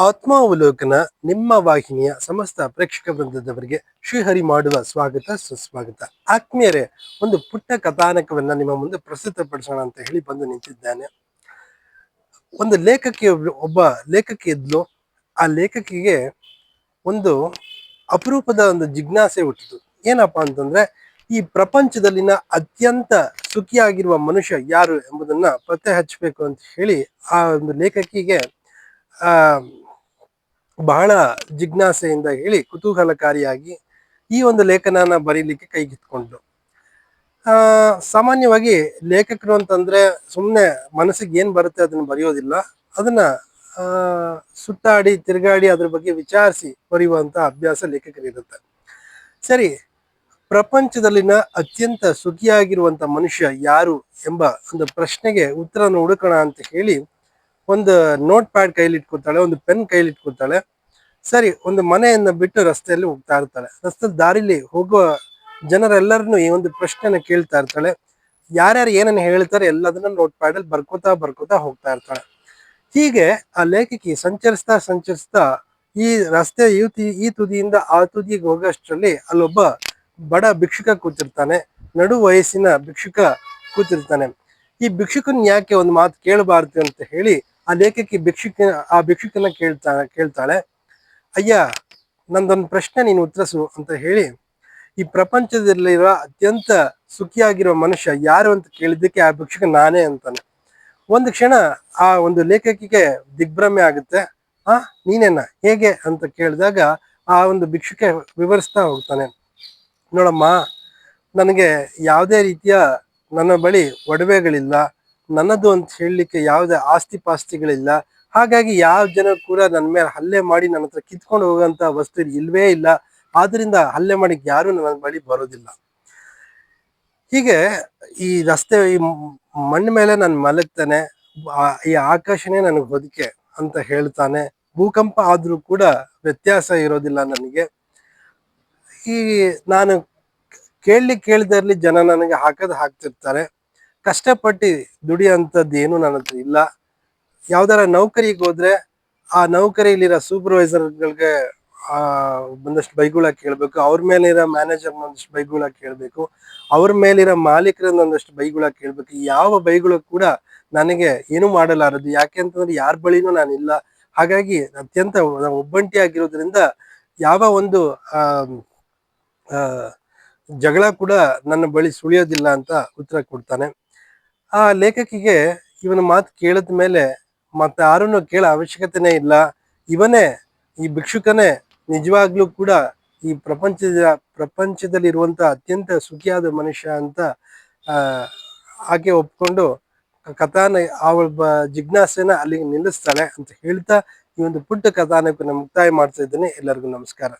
ಆತ್ಮಾವಲೋಕನ ನಿಮ್ಮ ವಾಹಿನಿಯ ಸಮಸ್ತ ಪ್ರೇಕ್ಷಕ ವೃಂದದವರಿಗೆ ಶ್ರೀಹರಿ ಮಾಡುವ ಸ್ವಾಗತ, ಸುಸ್ವಾಗತ. ಆತ್ಮೀಯರೇ, ಒಂದು ಪುಟ್ಟ ಕಥಾನಕವನ್ನ ನಿಮ್ಮ ಮುಂದೆ ಪ್ರಸ್ತುತಪಡಿಸೋಣ ಅಂತ ಹೇಳಿ ಬಂದು ನಿಂತಿದ್ದಾನೆ. ಒಂದು ಲೇಖಕಿ ಒಬ್ಬ ಲೇಖಕಿ ಇದ್ಲು. ಆ ಲೇಖಕಿಗೆ ಒಂದು ಅಪರೂಪದ ಒಂದು ಜಿಜ್ಞಾಸೆ ಹುಟ್ಟಿತು. ಏನಪ್ಪಾ ಅಂತಂದ್ರೆ, ಈ ಪ್ರಪಂಚದಲ್ಲಿನ ಅತ್ಯಂತ ಸುಖಿಯಾಗಿರುವ ಮನುಷ್ಯ ಯಾರು ಎಂಬುದನ್ನ ಪತ್ತೆ ಹಚ್ಚಬೇಕು ಅಂತ ಹೇಳಿ ಆ ಒಂದು ಲೇಖಕಿಗೆ, ಆ ಬಹಳ ಜಿಜ್ಞಾಸೆಯಿಂದ ಹೇಳಿ ಕುತೂಹಲಕಾರಿಯಾಗಿ ಈ ಒಂದು ಲೇಖನನ ಬರೀಲಿಕ್ಕೆ ಆ, ಸಾಮಾನ್ಯವಾಗಿ ಲೇಖಕರು ಅಂತಂದ್ರೆ ಸುಮ್ಮನೆ ಮನಸ್ಸಿಗೆ ಏನು ಬರುತ್ತೆ ಅದನ್ನ ಬರೆಯೋದಿಲ್ಲ. ಅದನ್ನ ಸುತ್ತಾಡಿ, ತಿರುಗಾಡಿ ಅದ್ರ ಬಗ್ಗೆ ವಿಚಾರಿಸಿ ಬರೆಯುವಂತ ಅಭ್ಯಾಸ ಲೇಖಕರಿರುತ್ತೆ. ಸರಿ, ಪ್ರಪಂಚದಲ್ಲಿನ ಅತ್ಯಂತ ಸುಖಿಯಾಗಿರುವಂತ ಮನುಷ್ಯ ಯಾರು ಎಂಬ ಒಂದು ಪ್ರಶ್ನೆಗೆ ಉತ್ತರನ ಹುಡುಕೋಣ ಅಂತ ಹೇಳಿ ಒಂದು ನೋಟ್ ಪ್ಯಾಡ್ ಕೈಲಿಟ್ಕೊತಾಳೆ ಒಂದು ಪೆನ್ ಕೈಲಿ ಇಟ್ಕೊತಾಳೆ ಸರಿ, ಒಂದು ಮನೆಯನ್ನ ಬಿಟ್ಟು ರಸ್ತೆಯಲ್ಲಿ ಹೋಗ್ತಾ ಇರ್ತಾಳೆ. ರಸ್ತೆ ದಾರಿಲಿ ಹೋಗುವ ಜನರೆಲ್ಲರನ್ನು ಈ ಒಂದು ಪ್ರಶ್ನೆನ ಕೇಳ್ತಾ ಇರ್ತಾಳೆ. ಯಾರ್ಯಾರು ಏನನ್ನ ಹೇಳ್ತಾರೆ ಎಲ್ಲದನ್ನ ನೋಟ್ ಪ್ಯಾಡಲ್ಲಿ ಬರ್ಕೋತಾ ಬರ್ಕೋತಾ ಹೋಗ್ತಾ ಇರ್ತಾಳೆ. ಹೀಗೆ ಆ ಲೇಖಕಿ ಸಂಚರಿಸ್ತಾ ಸಂಚರಿಸ್ತಾ ಈ ರಸ್ತೆ ಈ ಈ ತುದಿಯಿಂದ ಆ ತುದಿಗೆ ಹೋಗೋಷ್ಟರಲ್ಲಿ ಅಲ್ಲೊಬ್ಬ ಬಡ ಭಿಕ್ಷುಕ ಕೂತಿರ್ತಾನೆ. ನಡು ವಯಸ್ಸಿನ ಭಿಕ್ಷುಕ ಕೂತಿರ್ತಾನೆ. ಈ ಭಿಕ್ಷುಕನ್ ಯಾಕೆ ಒಂದು ಮಾತು ಕೇಳಬಾರ್ದು ಅಂತ ಹೇಳಿ ಆ ಲೇಖಕಿ ಭಿಕ್ಷುಕ ಆ ಭಿಕ್ಷುಕನ ಕೇಳ್ತಾ, ಕೇಳ್ತಾಳೆ. ಅಯ್ಯ, ನಂದೊಂದು ಪ್ರಶ್ನೆ ನೀನು ಉತ್ತರಿಸು ಅಂತ ಹೇಳಿ, ಈ ಪ್ರಪಂಚದಲ್ಲಿರುವ ಅತ್ಯಂತ ಸುಖಿಯಾಗಿರುವ ಮನುಷ್ಯ ಯಾರು ಅಂತ ಕೇಳಿದ್ದಕ್ಕೆ ಆ ಭಿಕ್ಷುಕ ನಾನೇ ಅಂತಾನೆ. ಒಂದು ಕ್ಷಣ ಆ ಒಂದು ಲೇಖಕಿಗೆ ದಿಗ್ಭ್ರಮೆ ಆಗುತ್ತೆ. ಆ, ನೀನೇನ? ಹೇಗೆ? ಅಂತ ಕೇಳಿದಾಗ ಆ ಒಂದು ಭಿಕ್ಷಕ ವಿವರಿಸ್ತಾ ಹೋಗ್ತಾನೆ. ನೋಡಮ್ಮ, ನನಗೆ ಯಾವುದೇ ರೀತಿಯ ನನ್ನ ಬಳಿ ಒಡವೆಗಳಿಲ್ಲ. ನನ್ನದು ಅಂತ ಹೇಳಲಿಕ್ಕೆ ಯಾವುದೇ ಆಸ್ತಿ ಪಾಸ್ತಿಗಳಿಲ್ಲ. ಹಾಗಾಗಿ ಯಾವ ಜನ ಕೂಡ ನನ್ನ ಮೇಲೆ ಹಲ್ಲೆ ಮಾಡಿ ನನ್ನ ಹತ್ರ ಕಿತ್ಕೊಂಡು ಹೋಗುವಂತ ವಸ್ತು ಇಲ್ವೇ ಇಲ್ಲ. ಆದ್ರಿಂದ ಹಲ್ಲೆ ಮಾಡಿ ಯಾರು ನನ್ನ ಬಳಿ ಬರೋದಿಲ್ಲ. ಹೀಗೆ ಈ ರಸ್ತೆ, ಈ ಮಣ್ಣ ಮೇಲೆ ನಾನು ಮಲಗ್ತಾನೆ ಈ ಆಕಾಶನೇ ನನಗೆ ಹೊದಿಕೆ ಅಂತ ಹೇಳ್ತಾನೆ. ಭೂಕಂಪ ಆದ್ರೂ ಕೂಡ ವ್ಯತ್ಯಾಸ ಇರೋದಿಲ್ಲ ನನಗೆ. ಈ ನಾನು ಕೇಳಲಿ ಕೇಳಿದಲ್ಲಿ ಜನ ನನಗೆ ಹಾಕದ್ ಹಾಕ್ತಿರ್ತಾರೆ. ಕಷ್ಟಪಟ್ಟು ದುಡಿಯಂಥದ್ದು ಏನು ನನ್ನ ಹತ್ರ ಇಲ್ಲ. ಯಾವ್ದಾರ ನೌಕರಿಗೆ ಹೋದ್ರೆ ಆ ನೌಕರಿಯಲ್ಲಿರೋ ಸೂಪರ್ವೈಸರ್ಗಳಿಗೆ ಆ ಒಂದಷ್ಟು ಬೈಗುಳ ಕೇಳಬೇಕು ಅವ್ರ ಮೇಲಿರೋ ಮ್ಯಾನೇಜರ್ ಒಂದಷ್ಟು ಬೈಗುಳ ಕೇಳಬೇಕು ಅವ್ರ ಮೇಲಿರೋ ಮಾಲೀಕರನ್ನ ಒಂದಷ್ಟು ಬೈಗುಳ ಕೇಳಬೇಕು ಯಾವ ಬೈಗುಳ ಕೂಡ ನನಗೆ ಏನು ಮಾಡಲಾರದು. ಯಾಕೆ ಅಂತಂದ್ರೆ ಯಾರ ಬಳಿನೂ ನಾನಿಲ್ಲ. ಹಾಗಾಗಿ ಅತ್ಯಂತ ಒಬ್ಬಂಟಿ ಆಗಿರೋದ್ರಿಂದ ಯಾವ ಒಂದು ಆ, ಜಗಳ ಕೂಡ ನನ್ನ ಬಳಿ ಸುಳಿಯೋದಿಲ್ಲ ಅಂತ ಉತ್ತರ ಕೊಡ್ತಾನೆ. ಆ ಲೇಖಕಿಗೆ ಇವನ ಮಾತು ಕೇಳಿದ ಮೇಲೆ ಮತ್ತೆ ಯಾರನ್ನು ಕೇಳೋ ಅವಶ್ಯಕತೆನೇ ಇಲ್ಲ. ಇವನೇ ಈ ಭಿಕ್ಷುಕನೇ ನಿಜವಾಗ್ಲೂ ಕೂಡ ಈ ಪ್ರಪಂಚದ ಪ್ರಪಂಚದಲ್ಲಿರುವಂಥ ಅತ್ಯಂತ ಸುಖಿಯಾದ ಮನುಷ್ಯ ಅಂತ ಆಕೆ ಒಪ್ಕೊಂಡು ಕಥಾನ ಅವಳ ಜಿಜ್ಞಾಸೆನ ಅಲ್ಲಿಗೆ ನಿಲ್ಲಿಸ್ತಾಳೆ ಅಂತ ಹೇಳ್ತಾ ಈ ಒಂದು ಪುಟ್ಟ ಕಥಾನಕವನ್ನು ಮುಕ್ತಾಯ ಮಾಡ್ತಾ ಇದ್ದೇನೆ. ಎಲ್ಲರಿಗೂ ನಮಸ್ಕಾರ.